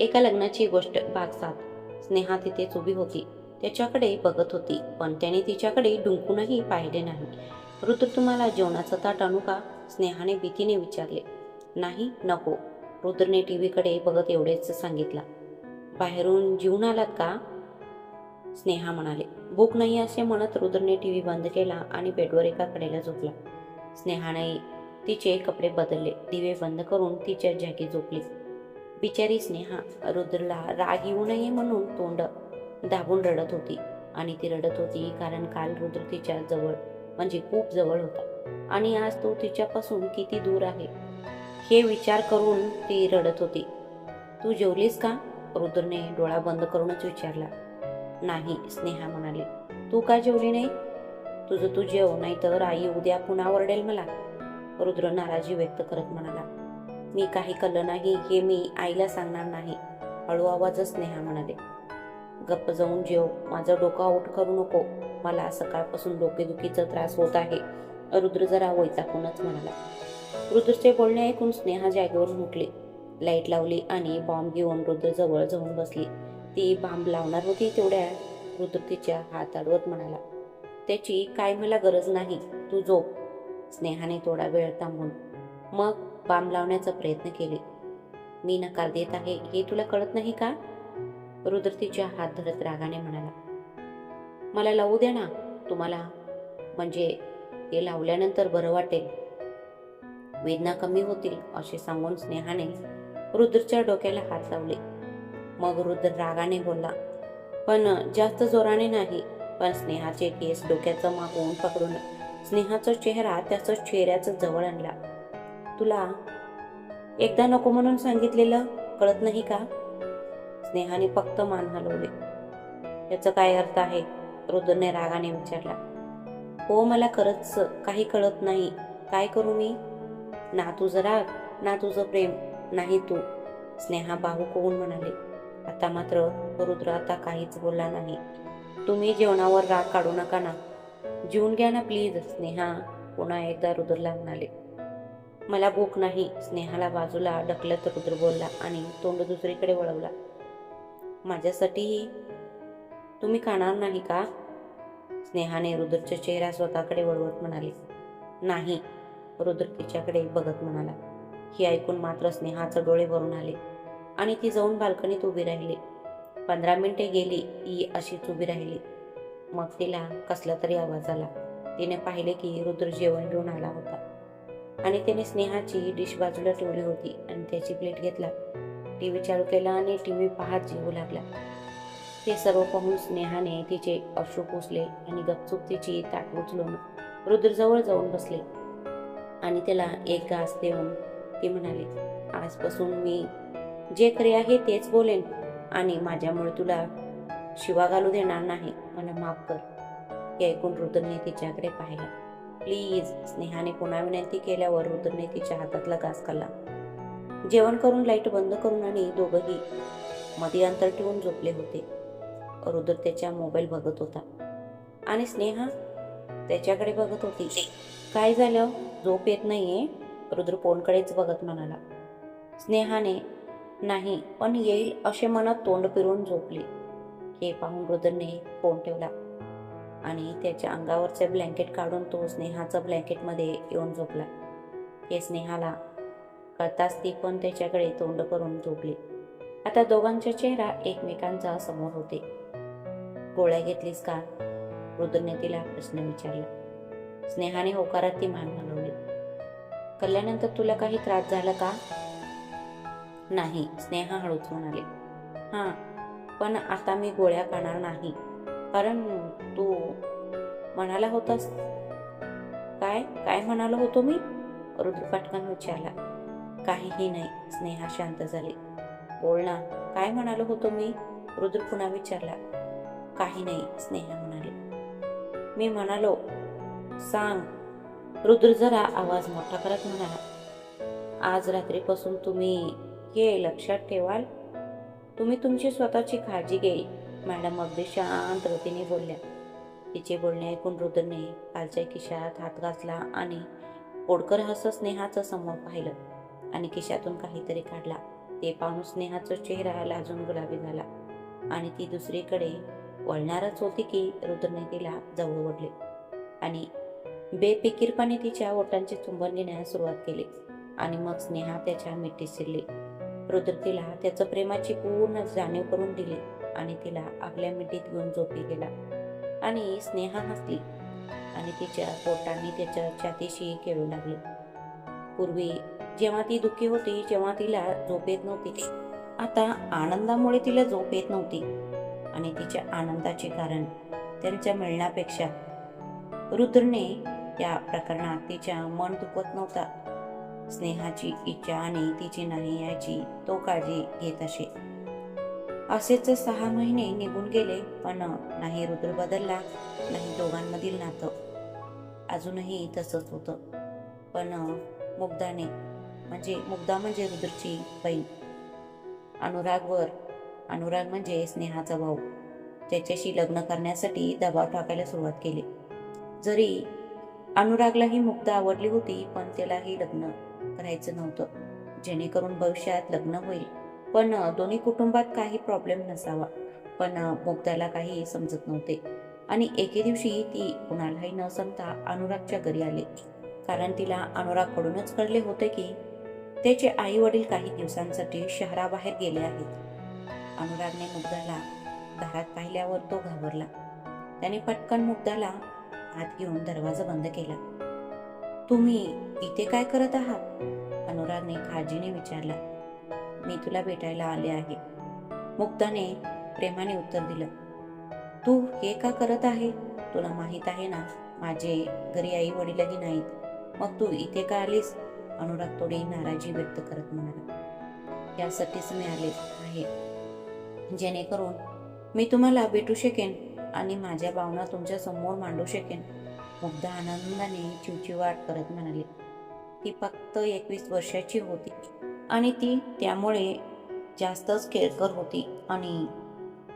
एका लग्नाची गोष्ट भाग सात स्नेहा तिथेच उभी होती. त्याच्याकडे बघत होती पण त्याने तिच्याकडे डुंकूनही पाहिले नाही. रुद्र तुम्हाला जेवणाचं ताट आणू का? स्नेहाने भीतीने विचारले. नाही नको. रुद्रने टी व्हीकडे बघत एवढेच सांगितलं. बाहेरून जीवन आलात का? स्नेहा म्हणाले. भूक नाही असे म्हणत रुद्रने टी व्ही बंद केला आणि बेडवर एका कडेला झोपला. स्नेहाने तिचे कपडे बदलले. दिवे बंद करून तिच्या जॅकी झोपली. बिचारी स्नेहा रुद्रला राग येऊ नये म्हणून तोंड दाबून रडत होती. आणि ती रडत होती कारण काल रुद्र तिच्या जवळ म्हणजे खूप जवळ होता. आणि आज तो तिच्यापासून किती दूर आहे? हे विचार करून ती रडत होती. तू जेवलीस का? रुद्रने डोळा बंद करूनच विचारला. नाही स्नेहा म्हणाली. तू का जेवली नाही? तुझं तू जेव नाही तर आई उद्या पुन्हा ओरडेल मला. रुद्र नाराजी व्यक्त करत म्हणाला. मी काही कलं नाही हे मी आईला सांगणार नाही हळू आवाजच स्नेहा म्हणाले. गप्प जाऊन जेव माझं डोकं आऊट करू नको. मला सकाळपासून डोकेदुखीचा त्रास होत आहे रुद्र जरा वैतागूनच म्हणाला. रुद्रचे बोलणे ऐकून स्नेहा जागेवरून उठली लाइट लावली आणि बॉम्ब घेऊन रुद्र जवळ जाऊन बसली. ती बांब लावणार होती तेवढ्या रुद्र तिच्या हात अडवत म्हणाला. त्याची काय मला गरज नाही तू झोप स्नेहाने थोडा वेळ थांबून मग बाम लावण्याचा प्रयत्न केले. मी नकार देत आहे हे तुला कळत नाही का? रुद्र तिच्या हात धरत रागाने म्हणाला. मला लावू द्या ना तुम्हाला. म्हणजे ते लावल्यानंतर बरं वाटेल. वेदना कमी होतील असे सांगून स्नेहाने रुद्रच्या डोक्याला हात लावले. मग रुद्र रागाने बोलला पण जास्त जोराने नाही पण स्नेहाचे केस डोक्याचं मागून पकडून स्नेहाचा चेहरा त्याचा चेहऱ्याचं जवळ आणला. तुला एकदा नको म्हणून सांगितलेलं कळत नाही का? स्नेहाने फक्त मान हलवले. याचं काय अर्थ आहे? रुद्रने रागाने विचारला. हो मला खरंच काही कळत नाही. काय करू मी? ना तुझं राग ना तुझं प्रेम नाही तू. स्नेहा बाहू होऊन म्हणाले? आता मात्र रुद्र आता काहीच बोलला नाही. तुम्ही जेवणावर राग काढू नका ना. जीवन घ्या ना प्लीज. स्नेहा पुन्हा एकदा रुद्रला म्हणाले. मला भूक नाही. स्नेहाला बाजूला ढकलत रुद्र बोलला आणि तोंड दुसरीकडे वळवला. माझ्यासाठीही तुम्ही खाणार नाही का? स्नेहाने रुद्रचा चेहरा स्वतःकडे वळवत म्हणाले. नाही रुद्र तिच्याकडे बघत म्हणाला. हे ऐकून मात्र स्नेहाचं डोळे भरून आले आणि ती जाऊन बाल्कनीत उभी राहिली. पंधरा मिनिटे गेली ही अशीच उभी राहिली. मग तिला कसला तरी आवाज आला. तिने पाहिले की रुद्र जेवण घेऊन आला होता. आणि त्याने स्नेहाची डिश बाजूला ठेवली होती आणि त्याची प्लेट घेतला. टी व्ही चालू केला आणि टी व्ही पाहत जेवू लागला. ते सर्व पाहून स्नेहाने तिचे अश्रू पुसले आणि गपचूप तिची ताट उचलून रुद्रजवळ जाऊन बसले. आणि त्याला एक घास देऊन ती म्हणाली आजपासून मी जे खरे आहे तेच बोलेन आणि माझ्यामुळे तुला शिवा घालू देणार नाही. मला माफ कर. हे ऐकून रुद्रने तिच्याकडे पाहिलं. प्लीज स्नेहाने पुन्हा विनंती केल्यावर रुद्रने तिच्या हातातला घास खाल्ला. जेवण करून लाइट बंद करून आणि दोघंही मध्ये अंतर ठेवून झोपले होते. रुद्र त्याच्या मोबाईल बघत होता. आणि स्नेहा त्याच्याकडे बघत होती. काय झालं? झोप येत नाहीये? रुद्र फोनकडेच बघत म्हणाला. स्नेहाने नाही पण येईल असे मनात तोंड फिरून झोपली. हे पाहून रुद्रने फोन ठेवला. आणि त्याच्या अंगावरचे ब्लँकेट काढून तो स्नेहाचं ब्लँकेटमध्ये येऊन झोपला. हे स्नेहाला कळताच ती पण त्याच्याकडे तोंड करून झोपली. आता दोघांचा चेहरा एकमेकांचा समोर होते. गोळ्या घेतलीस का? रुद्रने तिला प्रश्न विचारला. स्नेहाने होकारात ती मान हलवली कल्यानंतर तुला काही त्रास झाला का? नाही स्नेहा हळूच म्हणाले. हां पण आता मी गोळ्या खाणार नाही. कारण तू म्हणाला होतास. काय काय म्हणालो होतो मी? रुद्र पाटकन विचारला. काहीही नाही स्नेहा शांत झाली. बोल ना काय म्हणालो होतो मी? रुद्र पुन्हा विचारला. काही नाही स्नेहा म्हणाली. मी म्हणालो सांग. रुद्र जरा आवाज मोठा करत म्हणाला आज रात्रीपासून तुम्ही हे लक्षात ठेवाल? तुम्ही तुमची स्वतःची काळजी घेईल मॅडम अगदी शांत गतीने बोलल्या. तिचे बोलणे ऐकून रुद्रने कालच्या खिशात हात घासला आणि ओडकर हसत स्नेहाचं समोर पाहिलं आणि खिशातून काहीतरी काढला. ते पाहून स्नेहाचा चेहरा लाजून गुलाबी झाला आणि ती दुसरीकडे वळणारच होती की रुद्रने तिला जवळ ओढले आणि बेफिकीरपणे तिच्या ओटांचे चुंबन घेण्यास सुरुवात केली आणि मग स्नेहा त्याच्या मिठी शिरली. रुद्र तिला त्याचं प्रेमाची पूर्ण जाणीव करून दिली. आणि तिला आपल्या मिठीत घेऊन झोपी गेला. आणि स्नेहा हसली आणि तिच्या पोटांनी त्याच्या छातीशी खेळू लागली. पूर्वी जेव्हा ती दुःखी होती जेव्हा तिला झोप येत नव्हती आता आनंदामुळे तिला झोप येत नव्हती. आणि तिच्या आनंदाचे कारण त्यांच्या मिळण्यापेक्षा रुद्रने या प्रकरणात तिच्या मन दुखत नव्हता. स्नेहाची इच्छा आणि तिची नाही याची तो काळजी घेत असे. असेच सहा महिने निघून गेले पण नाही रुद्र बदलला नाही दोघांमधील नातं. अजूनही तसंच होतं. पण मुग्धाने म्हणजे मुग्धा म्हणजे रुद्रची बहीण. अनुरागवर अनुराग म्हणजे स्नेहाचा भाऊ त्याच्याशी लग्न करण्यासाठी दबाव टाकायला सुरुवात केली. जरी अनुरागलाही मुग्धा आवडली होती पण त्यालाही लग्न करायचं नव्हतं. जेणेकरून भविष्यात लग्न होईल. पण दोन्ही कुटुंबात काही प्रॉब्लेम नसावा. पण मुग्धाला काही समजत नव्हते. आणि एके दिवशी ती कुणालाही न सांगता अनुरागच्या घरी आली. कारण तिला अनुरागकडूनच कळले होते की त्याचे आई वडील काही दिवसांसाठी शहराबाहेर गेले आहेत. अनुरागने मुग्धाला दारात पाहिल्यावर तो घाबरला. त्याने पटकन मुग्धाला आत घेऊन दरवाजा बंद केला. तुम्ही इथे काय करत आहात? अनुरागने काळजीने विचारला. मी तुला भेटायला आले आहे. मुग्धाने प्रेमाने उत्तर दिलं. तू हे का करत आहे? तुला माहीत आहे ना माझे घरी आई वडीलही नाहीत. मग तू इथे का आलीस? अनुराग थोडी नाराजी व्यक्त करत म्हणाला. यासाठीच मी आले आहे. जेणेकरून मी तुम्हाला भेटू शकेन आणि माझ्या भावना तुमच्यासमोर मांडू शकेन. मुग्धा आनंदाने चिवचिवाट करत म्हणाली. ती फक्त एकवीस वर्षाची होती. आणि ती त्यामुळे जास्तच केअरकर होती आणि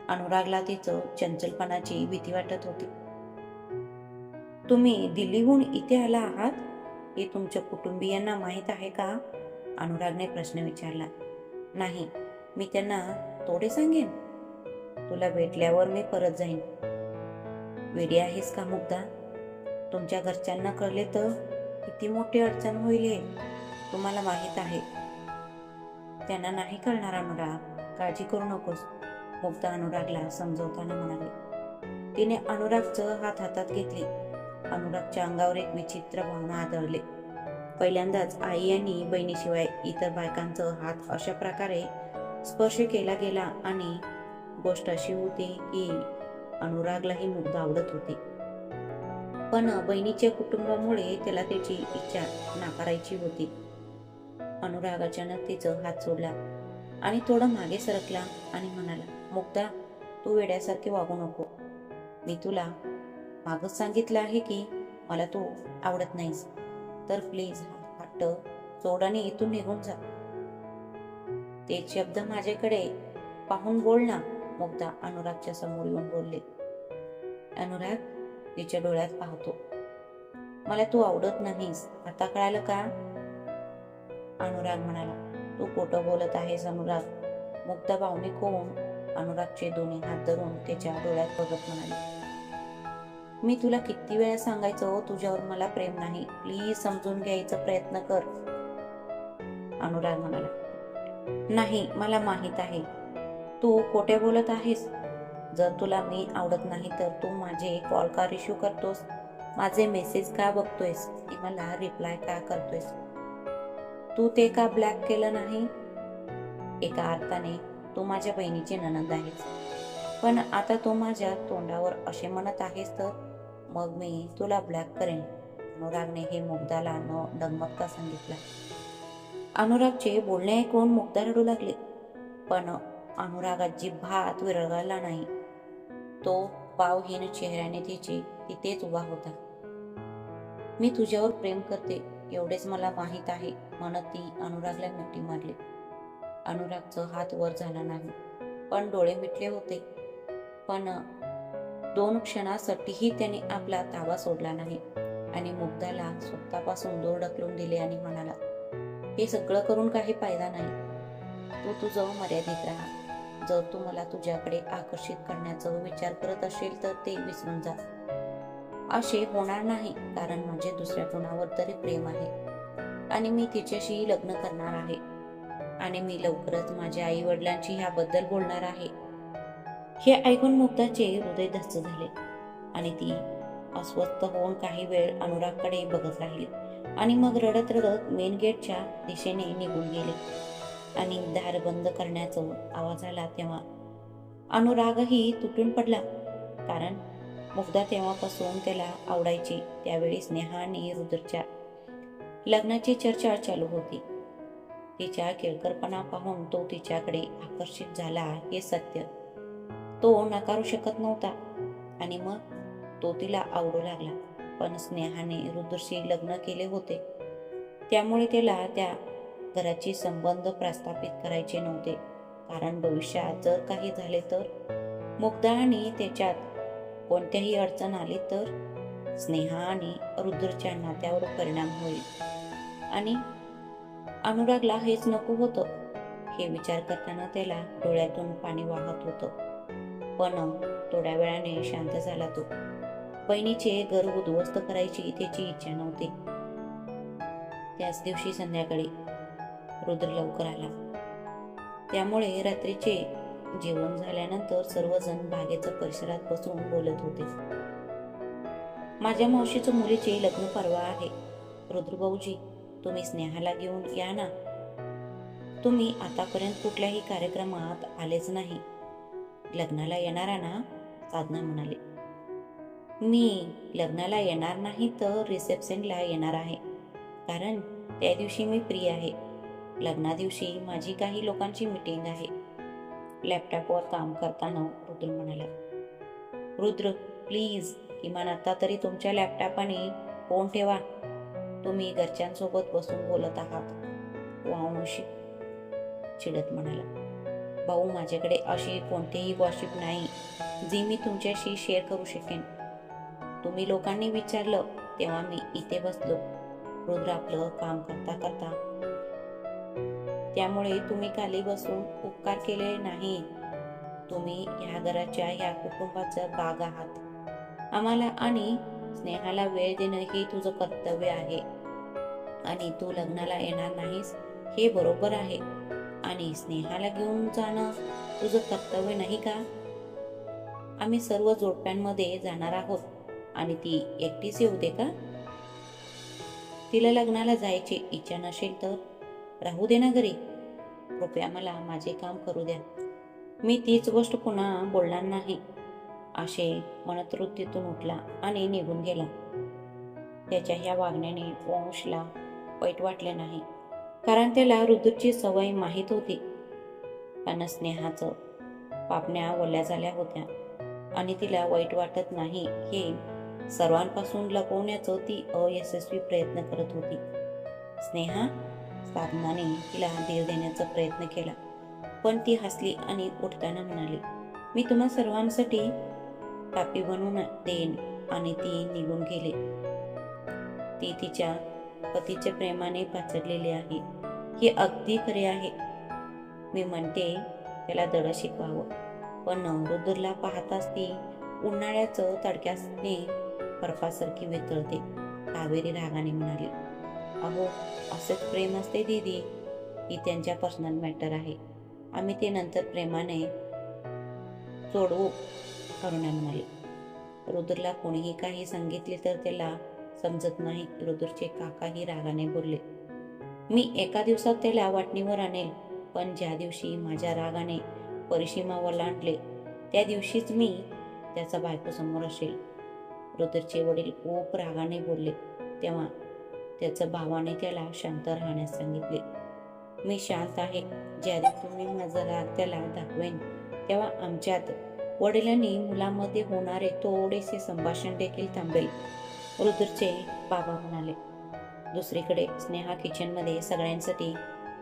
अनुरागला तिचं चंचलपणाची भीती वाटत होती. तुम्ही दिल्लीहून इथे आला आहात? हे तुमच्या कुटुंबियांना माहीत आहे का? अनुरागने प्रश्न विचारला. नाही मी त्यांना थोडे सांगेन. तुला भेटल्यावर मी परत जाईन. वेडी आहेस का मुग्धा? तुमच्या घरच्यांना कळले तर किती मोठी अडचण होईल तुम्हाला माहीत आहे. त्यांना नाही कळणार अनुराग काळजी करू नकोस मुक्ता अनुरागला समजवताना म्हणाले. तिने अनुरागचं हात हातात घेतली. अनुरागच्या अंगावर एक विचित्र भावना आदळले. पहिल्यांदाच आई यांनी बहिणीशिवाय इतर बायकांचं हात अशा प्रकारे स्पर्श केला गेला आणि गोष्ट अशी होती की अनुरागलाही मुग्धा आवडत होती. पण बहिणीच्या कुटुंबामुळे त्याला त्याची इच्छा नाकारायची होती. अनुराग अचानक तिचं हात सोडला आणि थोडं मागे सरकला आणि म्हणाला मुक्ता तू वेड्यासारखे वागू नको. मी तुला मागच सांगितलं आहे की मला तू आवडत नाहीस. तर प्लीज हट्ट सोड आणि इथून निघून जा. ते शब्द माझ्याकडे पाहून बोल ना मुग्धा अनुरागच्या समोर येऊन बोलले अनुराग तिच्या डोळ्यात पाहतो. मला तू आवडत नाहीस. आता कळालं का? अनुराग म्हणाला तू खोटं बोलत आहेस अनुराग. मुक्ता भावनिक होऊन अनुरागचे दोन्ही हात धरून त्याच्या डोळ्यात बघत म्हणाले मी तुला किती वेळा सांगायचं हो, तुझ्यावर मला प्रेम नाही. प्लीज समजून घ्यायचा प्रयत्न कर. अनुराग म्हणाला नाही मला माहीत आहे. तू खोटे बोलत आहेस. जर तुला मी आवडत नाही तर तू माझे कॉल का रिश्यू करतोस. माझे मेसेज का बघतोयस? मला रिप्लाय का करतोयस? तू ते का ब्लॅक केलं नाही? एका अर्थाने तू माझ्या बहिणीची ननंद आहेस. पण आता तू माझ्या तोंडावर असे म्हणत आहेस तर मग मी तुला ब्लॅक करेन. अनुरागने हे मुग्धाला न डगमगता सांगितलं. अनुरागचे बोलणे ऐकून मुग्धा रडू लागले? पण अनुराग भात विरळला नाही. तो पावहीन चेहऱ्याने तिचे तिथेच उभा होता. मी तुझ्यावर प्रेम करते. एवढेच मला माहीत आहे म्हणत ती अनुरागला मिठी मारली. अनुरागचं हात वर झाला नाही पण डोळे मिटले होते. पण दोन क्षणासाठीही त्याने आपला ताबा सोडला नाही. आणि मुग्धाला स्वतःपासून दूर ढकलून दिले आणि म्हणाला हे सगळं करून काही फायदा नाही. तू तुझं मर्यादित राहा. जर तू मला तुझ्याकडे आकर्षित करण्याचा विचार करत असेल तर ते विसरून जा. असे होणार नाही कारण माझे दुसऱ्या कोणावर तरी प्रेम आहे. आणि मी तिच्याशी लग्न करणार आहे. आणि मी लवकरच माझ्या आई वडिलांशी ह्याबद्दल बोलणार आहे. हे ऐकून मुक्ताचे हृदय धस्त झाले. आणि ती अस्वस्थ होऊन काही वेळ अनुरागकडे बघत राहिली. आणि मग रडत रडत मेन गेटच्या दिशेने निघून गेले. आणि दार बंद करण्याचा आवाज आला तेव्हा. अनुरागही तुटून पडला कारण मुग्धा तेव्हापासून त्याला आवडायची. त्यावेळी स्नेहा आणि रुद्रच्या लग्नाची चर्चा चालू होती. तिच्या केळकरपणा पाहून तो तिच्याकडे आकर्षित झाला हे सत्य. तो नकारू शकत नव्हता आणि मग तो तिला आवडू लागला. पण स्नेहाने रुद्रशी लग्न केले होते. त्यामुळे त्याला त्या घराची संबंध प्रस्थापित करायचे नव्हते. कारण भविष्यात जर काही झाले तर मुग्धा आणि त्याच्यात कोणत्याही अडचण आली तर स्नेहा आणि रुद्रच्या नात्यावर परिणाम होईल. आणि अनुरागला हेच नको होतं हे विचार करताना त्याला डोळ्यातून पाणी वाहत होतं. पण थोड्या वेळाने शांत झाला तो. बहिणीचे घर उद्ध्वस्त करायची त्याची इच्छा नव्हती. त्याच दिवशी संध्याकाळी रुद्र लवकर आला. त्यामुळे रात्रीचे जेवण झाल्यानंतर सर्वजण बागेच्या परिसरात बसून बोलत होते. माझ्या मावशीचं मुलीचे लग्न परवा आहे. रुद्रभाऊजी तुम्ही स्नेहाला घेऊन या ना. तुम्ही आतापर्यंत कुठल्याही कार्यक्रमात आलेच नाही. लग्नाला येणारा ना? साधना म्हणाली. मी लग्नाला येणार नाही तर रिसेप्शनला येणार आहे. कारण त्या दिवशी मी फ्री आहे. लग्ना दिवशी माझी काही लोकांची मीटिंग आहे. लॅपटॉपवर काम करताना रुद्र म्हणाला रुद्र प्लीज किमान आता तरी तुमच्या लॅपटॉपाने फोन ठेवा. तुम्ही घरच्यांसोबत बसून बोलत आहात. वांशी चिडत म्हणाला भाऊ माझ्याकडे अशी कोणतीही गॉशिप नाही जी मी तुमच्याशी शेअर करू शकेन. तुम्ही लोकांनी विचारलं तेव्हा मी इथे बसलो. रुद्र आपलं काम करता करता त्यामुळे तुम्ही खाली बसून उपकार केले नाही. तुम्ही ह्या घराच्या ह्या कुटुंबाचा भाग आहात. आम्हाला आणि स्नेहाला वेळ देणं हे तुझं कर्तव्य आहे. आणि तू लग्नाला येणार नाहीस हे बरोबर आहे. आणि स्नेहाला घेऊन जाणं तुझं कर्तव्य नाही का? आम्ही सर्व जोडप्यांमध्ये जाणार आहोत. आणि ती एकटीच येऊ दे का? तिला लग्नाला जायची इच्छा नसेल तर राहू दे ना घरी. कृपया मला माझे काम करू द्या. मी तीच गोष्ट पुन्हा बोलणार नाही. असे म्हणत उठला आणि निघून गेला. त्याच्या ह्या वागण्याने वंशला वाईट वाटले नाही कारण त्याला रुद्रची सवय माहीत होती. पण स्नेहाचं पापण्या ओल्या झाल्या होत्या आणि तिला वाईट वाटत नाही हे सर्वांपासून लपवण्याचं ती अयशस्वी प्रयत्न करत होती. स्नेहा साधनाने तिला धीर देण्याचा प्रयत्न केला. पण ती हसली आणि उठताना म्हणाली मी तुम्हा सर्वांसाठी पापी बनवून देईन. आणि ती निघून गेली. ती तिच्या पतीच्या प्रेमाने पाचडलेली आहे. हे अगदी खरे आहे. मी म्हणते त्याला दड शिकवावं. पण नवरुद्रला पाहताच ती उन्हाळ्याचं तडक्यासने बर्फासारखी वितळते. कावेरी रागाने म्हणाली अहो असंच प्रेम असते दीदी ही त्यांच्या पर्सनल मॅटर आहे. आम्ही ते नंतर प्रेमाने सोडवू करुणा म्हणाली रुद्रला कोणीही काही सांगितले तर त्याला समजत नाही. रुद्रचे काकाही रागाने बोलले मी एका दिवसात त्याला वाटणीवर आणेल पण ज्या दिवशी माझ्या रागाने परिसीमा ओलांडले त्या दिवशीच मी त्याचा बायको समोर असेल. रुद्रचे वडील खूप रागाने बोलले तेव्हा त्याचं भावाने त्याला शांत राहण्यास सांगितले. मी शांत आहे. ज्या तुम्ही मी माझा राग त्याला दाखवेन तेव्हा आमच्यात वडिलांनी मुलामध्ये होणारे थोडेसे संभाषण देखील थांबेल रुद्रचे बाबा म्हणाले. दुसरीकडे स्नेहा किचनमध्ये सगळ्यांसाठी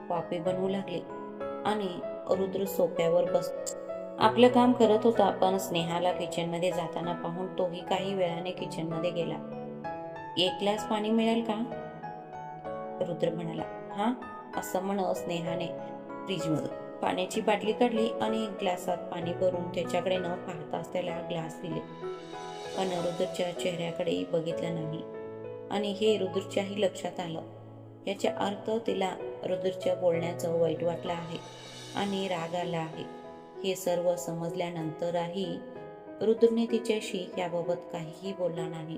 कॉफी बनवू लागली आणि रुद्र सोप्यावर बस आपलं काम करत होता पण स्नेहाला किचनमध्ये जाताना पाहून तोही काही वेळाने किचनमध्ये गेला. एक ग्लास पाणी मिळेल का? रुद्र म्हणाला हा असं म्हण स्नेहाने फ्रीजमधून पाण्याची बाटली काढली आणि ग्लासात पाणी भरून त्याच्याकडे न पाहताच त्याला ग्लास दिले. पण रुद्रच्या चेहऱ्याकडे बघितलं नाही. आणि हे रुद्रच्याही लक्षात आलं. याचा अर्थ तिला रुद्रच्या बोलण्याचं वाईट वाटलं आहे आणि राग आला आहे. हे सर्व समजल्यानंतरही रुद्रने तिच्याशी याबाबत काहीही बोलला नाही.